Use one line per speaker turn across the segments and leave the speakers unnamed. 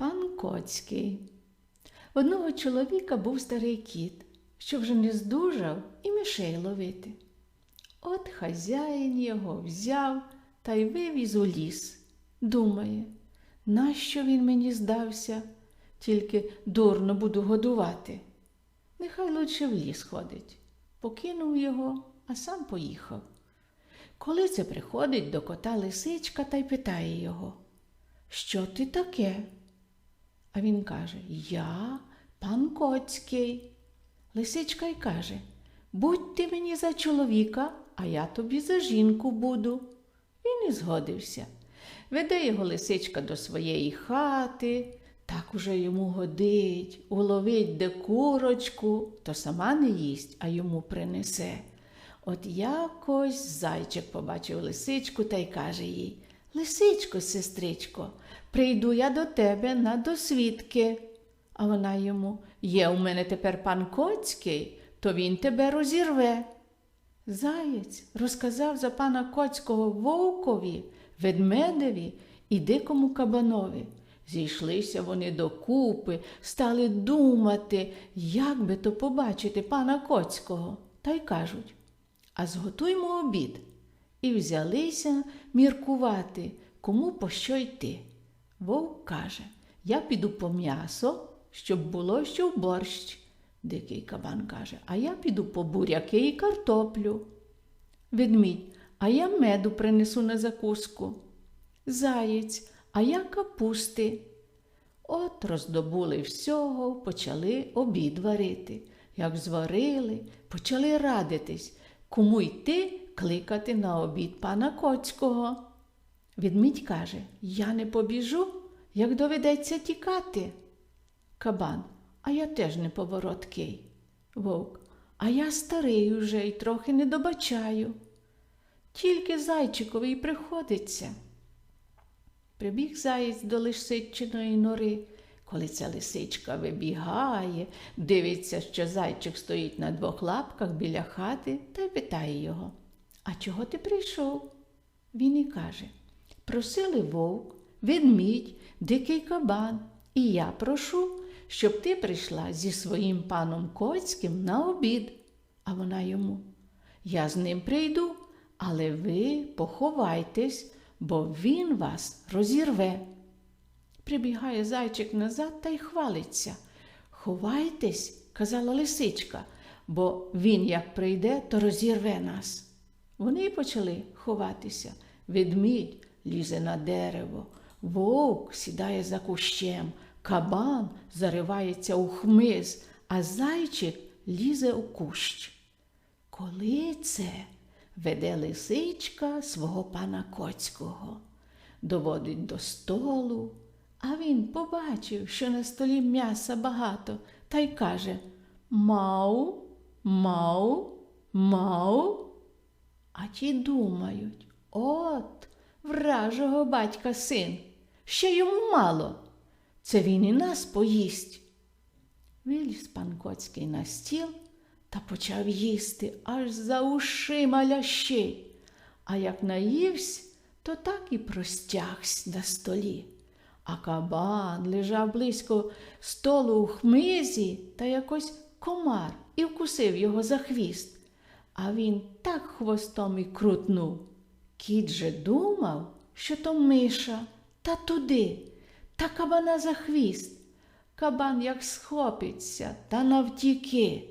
Пан Коцький. Одного чоловіка був старий кіт, що вже не здужав і мишей ловити. От хазяїн його взяв та й вивіз у ліс. Думає, нащо він мені здався, тільки дурно буду годувати. Нехай лучше в ліс ходить. Покинув його, а сам поїхав. Коли це приходить до кота лисичка та й питає його, що ти таке? А він каже: Я пан Коцький. Лисичка й каже: Будь ти мені за чоловіка, а я тобі за жінку буду. Він і згодився. Веде його лисичка до своєї хати, так уже йому годить, уловить де курочку, то сама не їсть, а йому принесе. От якось зайчик побачив лисичку та й каже їй Лисичко, сестричко, прийду я до тебе на досвідки. А вона йому Є у мене тепер пан Коцький, то він тебе розірве. Заєць розказав за пана Коцького вовкові, ведмедеві і дикому кабанові. Зійшлися вони докупи, стали думати, як би то побачити пана Коцького, та й кажуть а зготуймо обід. І взялися міркувати, кому по що йти. Вовк каже Я піду по м'ясо, щоб було що в борщ. Дикий кабан каже, а я піду по буряки і картоплю. Ведмідь, а я меду принесу на закуску. Заєць, а я капусти. От роздобули всього, почали обід варити. Як зварили, почали радитись, кому йти кликати на обід пана Коцького. Відмідь каже, я не побіжу, як доведеться тікати. Кабан, а я теж не повороткий. Вовк, а я старий уже і трохи не добачаю. Тільки зайчикові й приходиться. Прибіг заєць до лисичиної нори. Коли ця лисичка вибігає, дивиться, що зайчик стоїть на двох лапках біля хати та й питає його А чого ти прийшов? Він і каже Просили вовк, ведмідь, дикий кабан, і я прошу, щоб ти прийшла зі своїм паном Коцьким на обід. А вона йому Я з ним прийду, але ви поховайтесь, бо він вас розірве. Прибігає зайчик назад та й хвалиться. Ховайтесь, казала лисичка, бо він, як прийде, то розірве нас. Вони почали ховатися. Ведмідь лізе на дерево, вовк сідає за кущем, кабан заривається у хмиз, а зайчик лізе у кущ. Коли це веде лисичка свого пана Коцького, доводить до столу. А він побачив, що на столі м'яса багато, та й каже Мау, мау, мау. А ті думають от вражого батька син, ще йому мало. Це він і нас поїсть. Виліз пан Коцький на стіл та почав їсти аж за ушима лящей. А як наївсь, то так і простягсь на столі. А кабан лежав близько столу у хмизі та якось комар і вкусив його за хвіст. А він так хвостом і крутнув. Кіт же думав, що то миша, та туди, та кабана за хвіст. Кабан як схопиться та навтіки.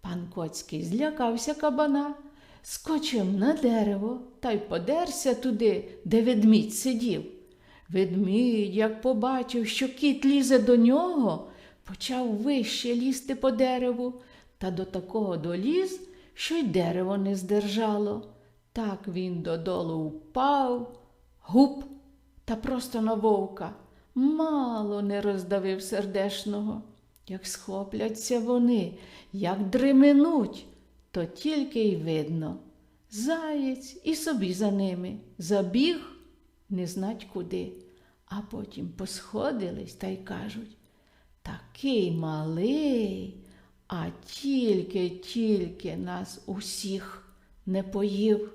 Пан Коцький злякався кабана, скочив на дерево та й подерся туди, де ведмідь сидів. Ведмідь, як побачив, що кіт лізе до нього, почав вище лізти по дереву та до такого доліз, що й дерево не здержало. Так він додолу впав, гуп та просто на вовка. Мало не роздавив сердешного. Як схопляться вони, як дременуть, то тільки й видно. Заєць і собі за ними забіг не знать куди, а потім посходились та й кажуть такий малий, а тільки-тільки нас усіх не поїв.